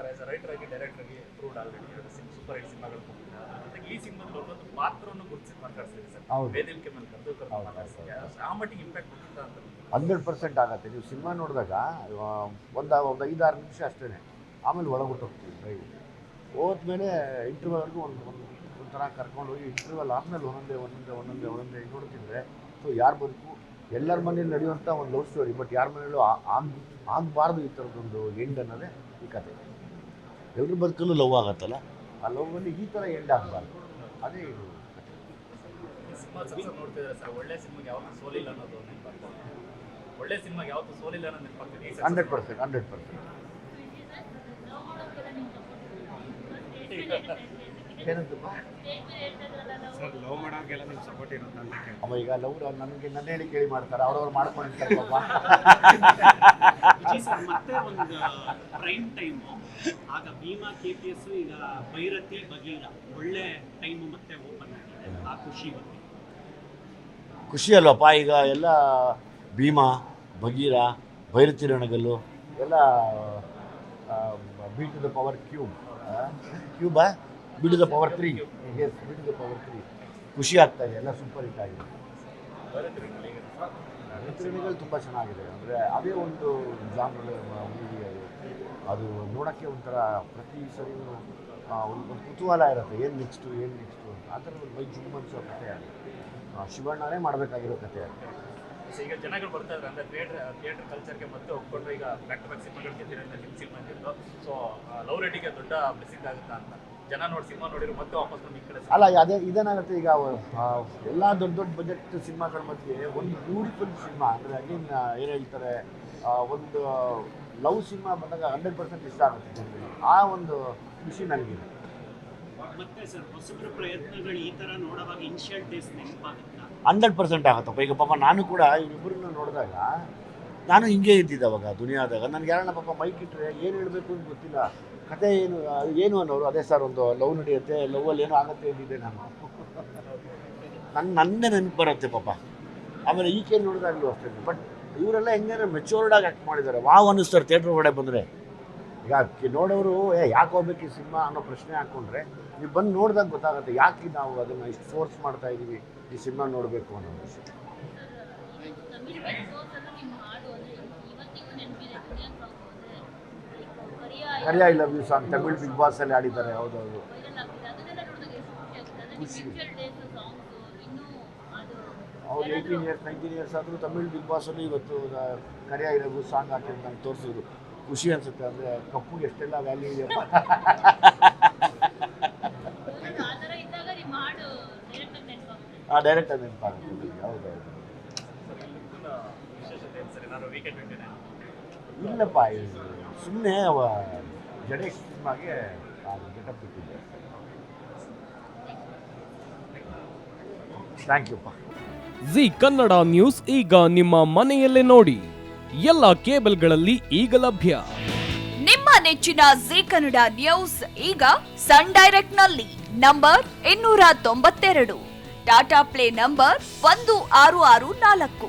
Sir as a writer ಆಗಿ director ಆಗಿ approved already ಎರಡು ಸೂಪರ್ ಹಿಟ್ ಸಿನಿಮಾಗಳು ಕೊಟ್ಟಿದ್ದಾರೆ ಜೊತೆಗೆ ಈ ಸಿನಿಮಾದಲ್ಲಿ ಒಂದು ಪಾತ್ರವನ್ನು ಗುರುತಿಸಿ ಮಾತಾಡ್ತಿದೆ ಸರ್. ವೇದಿಕೆ ಮೇಲೆ ಕರೆದು ಕರೆದು ಆ ಮಟ್ಟಿಗೆ ಇಂಪ್ಯಾಕ್ಟ್ ಕೊಟ್ಟಿದ್ದ ಅಂತ ಹಂಡ್ರೆಡ್ ಪರ್ಸೆಂಟ್ ಆಗುತ್ತೆ. ನೀವು ಸಿನಿಮಾ ನೋಡಿದಾಗ ಒಂದು ಒಂದು ಐದಾರು ನಿಮಿಷ ಅಷ್ಟೇ ಆಮೇಲೆ ಒಳಗೆ ಹೋಗ್ತೀವಿ ಡ್ರೈವ್ ಹೋದ್ಮೇಲೆ ಇಂಟರ್ವಲ್ವರೆಗೂ ಒಂದು ಒಂದು ಒಂಥರ ಕರ್ಕೊಂಡು ಹೋಗಿ ಇಂಟರ್ವಲ್ ಆದಮೇಲೆ ಒಂದೊಂದೇ ಒಂದೊಂದೇ ಒಂದೊಂದೇ ಒಂದೊಂದೇ ನೋಡ್ತಿದ್ರೆ ಸೊ ಯಾರ ಬದುಕು ಎಲ್ಲರ ಮನೇಲಿ ನಡೆಯುವಂಥ ಒಂದು ಲವ್ ಸ್ಟೋರಿ ಬಟ್ ಯಾರ ಮನೇಲೂ ಆಗಬಾರ್ದು ಈ ಥರದ್ದೊಂದು ಎಂಡ್ ಅನ್ನೋದೇ ಈ ಕತೆ. ಎಲ್ಲರ ಬದುಕಲ್ಲೂ ಲವ್ ಆಗತ್ತಲ್ಲ? ಆ ಲವ್ವಲ್ಲಿ ಈ ಥರ ಎಂಡ್ ಆಗಬಾರ್ದು. ಅದೇ ಇದು. ಕತೆ. ಸಿನಿಮಾ ಸಕ್ಸಸ್ ಸರ್ ಒಳ್ಳೆ ಸಿನಿಮಾಗೆ ಯಾವತ್ತೂ ಸೋಲಿಲ್ಲ ಅನ್ನೋದು ನೆನಪಾಗ್ತದೆ. ಒಳ್ಳೆ ಸಿನಿಮಾಗೆ ಯಾವತ್ತೂ ಸೋಲಿಲ್ಲ ಅನ್ನೋದು ನೆನಪಾಗ್ತದೆ. ಈ ಹಂಡ್ರೆಡ್ ಪರ್ಸೆಂಟ್ ಹಂಡ್ರೆಡ್ ಪರ್ಸೆಂಟ್. ಏನಂತಪ್ಪ ಅವ ಈಗ ಲವ್ ನನಗೆ ನನ್ನ ಹೇಳಿ ಕೇಳಿ ಮಾಡ್ತಾರೆ ಅವ್ರವ್ರು ಮಾಡ್ಕೊಂಡಿರ್ತಾರೆ ಪಾಪ. ವಿಜಯ್ ಸರ್ ಮತ್ತೆ ಒಂದು ಪ್ರೈಮ್ ಟೈಮ್ ಆಗ ಭೀಮಾ ಕೆ ಪಿ ಎಸ್ ಈಗ ಭೈರತಿ ಬಗೀರ ಒಳ್ಳೆ ಟೈಮ್ ಮತ್ತೆ ಓಪನ್ ಆಗಿದೆ ಆ ಖುಷಿ ಬಗ್ಗೆ. ಖುಷಿ ಅಲ್ವಪ್ಪ ಈಗ ಎಲ್ಲ ಭೀಮಾ ಬಗೀರ ಭೈರತಿ ರಣಗಲ್ಲು ಎಲ್ಲ beat to the power cube. Cuba? B to the power three. S B the power three. ಖುಷಿ ಆಗ್ತಾ ಇದೆ ಎಲ್ಲ ಸೂಪರ್ ಹಿಟ್ ಆಗಿದೆ. ರಣಗಳು ತುಂಬ ಚೆನ್ನಾಗಿದೆ. ಅಂದರೆ ಅದೇ ಒಂದು ಜಾನ್ರ ಮೂವಿ ಅದು. ಅದು ನೋಡೋಕ್ಕೆ ಒಂಥರ ಪ್ರತಿ ಸರಿ ಒಂದು ಕುತೂಹಲ ಇರುತ್ತೆ. ಏನು ನೆಕ್ಸ್ಟು ಏನು ನೆಕ್ಸ್ಟು ಅಂತ. ಆ ಥರ ಒಂದು ಮೈ ಜುಮ್ ಅನ್ಸೋ ಕಥೆ ಅದು. ಆ, ಶಿವಣ್ಣನೇ ಮಾಡಬೇಕಾಗಿರೋ ಕಥೆ ಅದು. ಸೊ ಈಗ ಜನಗಳು ಬರ್ತಾ ಇದ್ದಾರೆ ಅಂದ್ರೆ ಥಿಯೇಟರ್ ಥಿಯೇಟರ್ ಕಲ್ಚರ್ಗೆ ಮತ್ತೆ ಒಪ್ಕೊಂಡ್ರೆ ಈಗ ಬ್ಯಾಕ್ ಟು ಬ್ಯಾಕ್ ಸಿನಿಮಾಗಳು ಗೆದ್ದಿರೋದ್ರಿಂದ ನಿಮ್ಮ ಸಿನಿಮಾ ಗೆದ್ದು ಸೊ ಲವ್ ರೇಟಿಗೆ ದೊಡ್ಡ ಪ್ರಸಿದ್ಧ ಆಗುತ್ತಾ ಅಂತ. ಜನ ನೋಡಿ ಸಿನಿಮಾ ನೋಡಿದ್ರು ಮತ್ತೆ ವಾಪಸ್ ಬಂದು ಈ ಕಡೆ ಅಲ್ಲ ಅದೇ ಇದೇನಾಗುತ್ತೆ ಈಗ ಎಲ್ಲ ದೊಡ್ಡ ದೊಡ್ಡ ಬಜೆಟ್ ಸಿನಿಮಾಗಳ ಮಧ್ಯೆ ಒಂದು ಬ್ಯೂಟಿಫುಲ್ ಸಿನಿಮಾ ಅಂದ್ರೆ ಅಗೇನ್ ಏನು ಹೇಳ್ತಾರೆ ಒಂದು ಲವ್ ಸಿನಿಮಾ ಬಂದಾಗ ಹಂಡ್ರೆಡ್ ಪರ್ಸೆಂಟ್ ಇಷ್ಟ ಆಗುತ್ತೆ ಜನರಿಗೆ. ಆ ಒಂದು ಖುಷಿ ನನಗಿದೆ ಮತ್ತೆ ಸರ್ ಹೊಸಬ್ರ ಪ್ರಯತ್ನಗಳು ಈ ತರ ನೋಡುವಾಗ ಇನಿಷಿಯಲ್ ಡೇಸ್ ನೆನಪಾಗುತ್ತಾ? ಹಂಡ್ರೆಡ್ ಪರ್ಸೆಂಟ್ ಆಗುತ್ತಪ್ಪ. ಈಗ ಪಾಪ ನಾನು ಕೂಡ ಇವ್ರಿಬ್ಬರನ್ನ ನೋಡಿದಾಗ ನಾನು ಹಿಂಗೆ ಇದ್ದಿದ್ದೆ ಅವಾಗ ದುನಿಯಾದಾಗ. ನನಗೆ ಯಾರನ್ನ ಪಾಪ ಮೈಕ್ ಇಟ್ಟರೆ ಏನು ಹೇಳಬೇಕು ಅಂತ ಗೊತ್ತಿಲ್ಲ. ಕತೆ ಏನು ಏನು ಅನ್ನೋರು, ಅದೇ ಸರ್ ಒಂದು ಲವ್ ನಡೆಯುತ್ತೆ ಲವ್ವಲ್ಲಿ ಏನೋ ಆಗುತ್ತೆ ಅಂದಿದ್ದೆ ನಾನು. ನನ್ನ ನನ್ನೇ ನೆನಪು ಬರುತ್ತೆ ಪಾಪ. ಆಮೇಲೆ ಈಕೆ ನೋಡಿದಾಗಲೂ ಅಷ್ಟೇ. ಬಟ್ ಇವರೆಲ್ಲ ಹೆಂಗಾದ್ರೆ ಮೆಚೂರ್ಡ್ ಆಗಿ ಆ್ಯಕ್ಟ್ ಮಾಡಿದ್ದಾರೆ. ವಾವ್ ಅನ್ನಿಸ್ತಾರೆ ಥಿಯೇಟ್ರ್ ಒಳಗಡೆ ಬಂದರೆ. ಈಗ ನೋಡೋರು, ಏ, ಯಾಕೆ ಹೋಗ್ಬೇಕು ಈ ಸಿನಿಮಾ? ಅನ್ನೋ ಪ್ರಶ್ನೆ ಹಾಕ್ಕೊಂಡ್ರೆ ನೀವು ಬಂದು ನೋಡಿದಾಗ ಗೊತ್ತಾಗುತ್ತೆ. ಯಾಕೆ ನಾವು ಅದನ್ನು ಇಷ್ಟು ಫೋರ್ಸ್ ಮಾಡ್ತಾ ಇದ್ದೀವಿ ಈ ಸಿನಿಮಾ ನೋಡಬೇಕು ಅನ್ನೋ ವಿಷಯ. Kariya I love you song Tamil Bigg Boss ಅಲ್ಲಿ ಆಡಿದ್ದಾರೆ ಹೌದೌದು. ಖುಷಿ ಅವ್ರು ಏಯ್ಟೀನ್ ಇಯರ್ಸ್ ನೈನ್ಟೀನ್ ಇಯರ್ಸ್ ಆದರೂ ತಮಿಳ್ ಬಿಗ್ ಬಾಸಲ್ಲಿ ಇವತ್ತು Kariya I love you song ಹಾಕಿ ನಂಗೆ ತೋರಿಸಿದ್ರು. ಖುಷಿ ಅನಿಸುತ್ತೆ ಅಂದರೆ ಕಪ್ಪು ಎಷ್ಟೆಲ್ಲ ವ್ಯಾಲ್ಯೂ ಇದೆಯಪ್ಪ ಹಾಂ ಡೈರೆಕ್ಟಾಗಿ ನೆನಪಾಗುತ್ತೆ ಹೌದೌದು. ನಾನು ವೀಕೆಂಡ್ ಇಲ್ಲಪ್ಪ ಸುಮ್ಮನೆ ಅವ ಸಿನಿಮಾಗೆ ಗೆಟಪ್ ಬಿಟ್ಟಿದ್ದೆ. ಥ್ಯಾಂಕ್ ಯುಪ್ಪ ಜಿ ಕನ್ನಡ ನ್ಯೂಸ್ ಈಗ ನಿಮ್ಮ ಮನೆಯಲ್ಲೇ ನೋಡಿ. ಎಲ್ಲ ಕೇಬಲ್ಗಳಲ್ಲಿ ಈಗ ಲಭ್ಯ. ನಿಮ್ಮ ನೆಚ್ಚಿನ ಜಿ ಕನ್ನಡ ನ್ಯೂಸ್ ಈಗ ಸನ್ ಡೈರೆಕ್ಟ್ನಲ್ಲಿ ನಂಬರ್ ಇನ್ನೂರ ತೊಂಬತ್ತೆರಡು. ಟಾಟಾ ಪ್ಲೇ ನಂಬರ್ ಒಂದು ಆರು ಆರು ನಾಲ್ಕು.